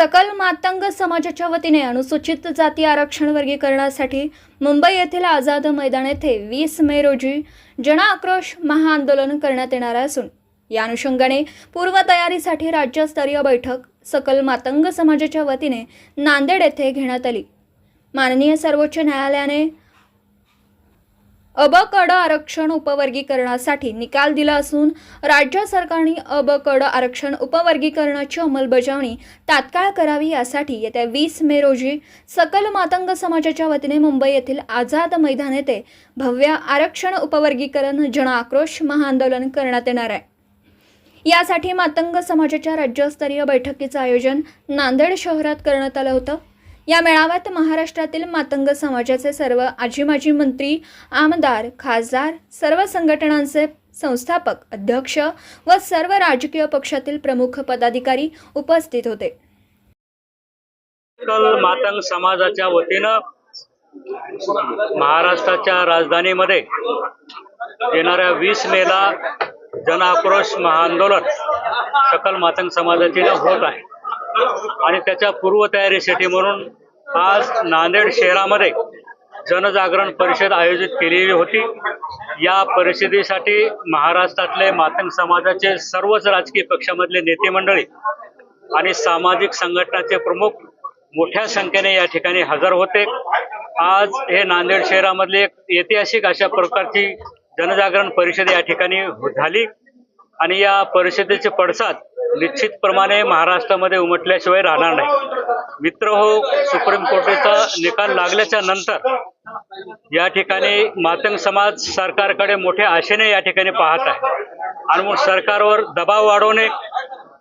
सकल मातंग समाजाच्या वतीने अनुसूचित जाती आरक्षण वर्गीकरणासाठी मुंबई येथील आझाद मैदान येथे वीस मे रोजी जनआक्रोश महाआंदोलन करण्यात येणार असून या अनुषंगाने पूर्वतयारीसाठी राज्यस्तरीय बैठक सकल मातंग समाजाच्या वतीने नांदेड येथे घेण्यात आली. माननीय सर्वोच्च न्यायालयाने अबकड कड आरक्षण उपवर्गीकरणासाठी निकाल दिला असून राज्य सरकारने अबकड कड आरक्षण उपवर्गीकरणाची अंमलबजावणी तात्काळ करावी यासाठी येत्या वीस मे रोजी सकल मातंग समाजाच्या वतीने मुंबई येथील आझाद मैदान येथे भव्य आरक्षण उपवर्गीकरण जनआक्रोश महाआंदोलन करण्यात येणार आहे. यासाठी मातंग समाजाच्या राज्यस्तरीय बैठकीचं आयोजन नांदेड शहरात करण्यात आलं होतं. या मेळाव्यात महाराष्ट्रातील मातंग समाजाचे सर्व आजी माजी मंत्री आमदार खासदार सर्व संघटनांचे संस्थापक अध्यक्ष व सर्व राजकीय पक्षातील प्रमुख पदाधिकारी उपस्थित होते. मातंग समाजाच्या वतीनं महाराष्ट्राच्या राजधानीमध्ये येणाऱ्या वीस मेला जनआक्रोश महाआंदोलन सकल मातंग समाजाचे होत आहे. आणि त्याच्या पूर्वतयारीसाठी म्हणून आज नांदेड शहरामध्ये जनजागरण परिषद आयोजित केलेली होती. या परिषदेसाठी महाराष्ट्रातले मातंग समाजाचे सर्वच राजकीय पक्षामधले नेते मंडळी आणि सामाजिक संघटनाचे प्रमुख मोठ्या संख्येने या ठिकाणी हजर होते. आज हे नांदेड शहरामधली एक ऐतिहासिक अशा प्रकारची जनजागरण परिषद या ठिकाणी झाली आणि या परिषदेचे पडसाद निश्चितप्रमाणे महाराष्ट्रामध्ये उमटल्याशिवाय राहणार नाही. मित्र हो सुप्रीम कोर्टाचा निकाल लागल्याच्या नंतर या ठिकाणी मातंग समाज सरकारकडे मोठ्या आशेने या ठिकाणी पाहत आहे. आणि मग सरकारवर दबाव वाढवणे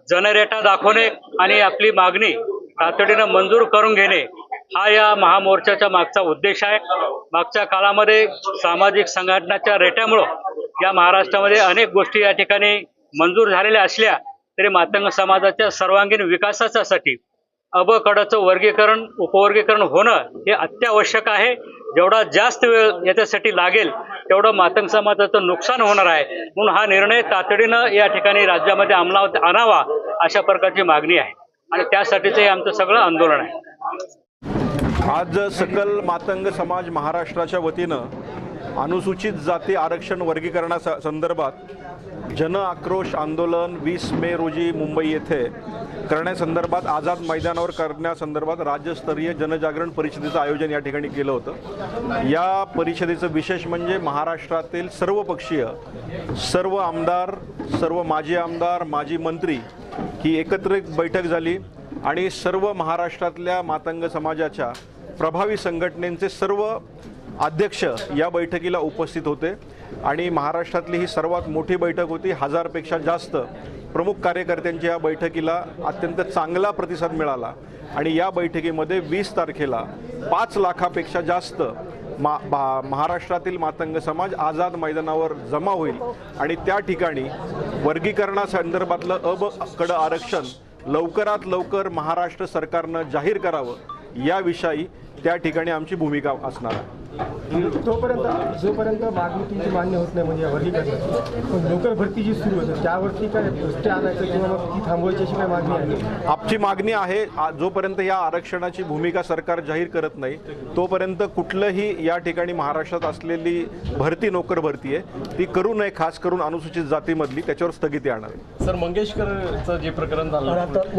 जनरेटा दाखवणे आणि आपली मागणी तातडीनं मंजूर करून घेणे हा या महामोर्चाच्या मागचा उद्देश आहे. मागच्या काळामध्ये सामाजिक संघटनाच्या रेट्यामुळं या महाराष्ट्रामध्ये अनेक गोष्टी या ठिकाणी मंजूर झालेल्या असल्या तरी मातंग समाजाच्या सर्वांगीण विकासाच्यासाठी अबकडाचं वर्गीकरण उपवर्गीकरण होणं हे अत्यावश्यक आहे. जेवढा जास्त वेळ याच्यासाठी लागेल तेवढं मातंग समाजाचं नुकसान होणार आहे. म्हणून हा निर्णय तातडीनं या ठिकाणी राज्यामध्ये अंमलात आणावा अशा प्रकारची मागणी आहे. आणि त्यासाठीचं हे आमचं सगळं आंदोलन आहे. आज सकल मातंग समाज महाराष्ट्राच्या वतीनं अनुसूचित जाती आरक्षण वर्गीकरणा स- संदर्भात जन आक्रोश आंदोलन वीस मे रोजी मुंबई येथे करण्यासंदर्भात आझाद मैदानावर करण्यासंदर्भात राज्यस्तरीय जनजागरण परिषदेचं आयोजन या ठिकाणी केलं होतं. या परिषदेचं विशेष म्हणजे महाराष्ट्रातील सर्व पक्षीय सर्व आमदार सर्व माजी आमदार माजी मंत्री ही एकत्रित बैठक झाली आणि सर्व महाराष्ट्रातल्या मातंग समाजाच्या प्रभावी संघटनेचे सर्व अध्यक्ष या बैठकीला उपस्थित होते आणि महाराष्ट्रातली ही सर्वात मोठी बैठक होती. हजारपेक्षा जास्त प्रमुख कार्यकर्त्यांच्या या बैठकीला अत्यंत चांगला प्रतिसाद मिळाला. आणि या बैठकीमध्ये वीस तारखेला पाच लाखापेक्षा जास्त मा भा- महाराष्ट्रातील मातंग समाज आझाद मैदानावर जमा होईल. आणि त्या ठिकाणी वर्गीकरणासंदर्भातलं अब कडं आरक्षण लवकरात लवकर महाराष्ट्र सरकारनं जाहीर करावं. याविषयी त्या ठिकाणी आमची भूमिका असणार आहे. तोपर्यंत जोपर्यंत मागणी तुमची मान्य होत नाही म्हणजे पण नोकर भरती जी सुरू होते त्यावरती काय स्टे आणायचं किंवा मग ती थांबवायची अशी काय मागणी आहे? आमची मागणी आहे जोपर्यंत या आरक्षणाची भूमिका सरकार जाहीर करत नाही तोपर्यंत कुठलंही या ठिकाणी महाराष्ट्रात असलेली भरती नोकर भरती आहे ती करू नये खास करून अनुसूचित जातीमधली त्याच्यावर स्थगिती आणावी सर मंगेशकरचं जे प्रकरण झालं आता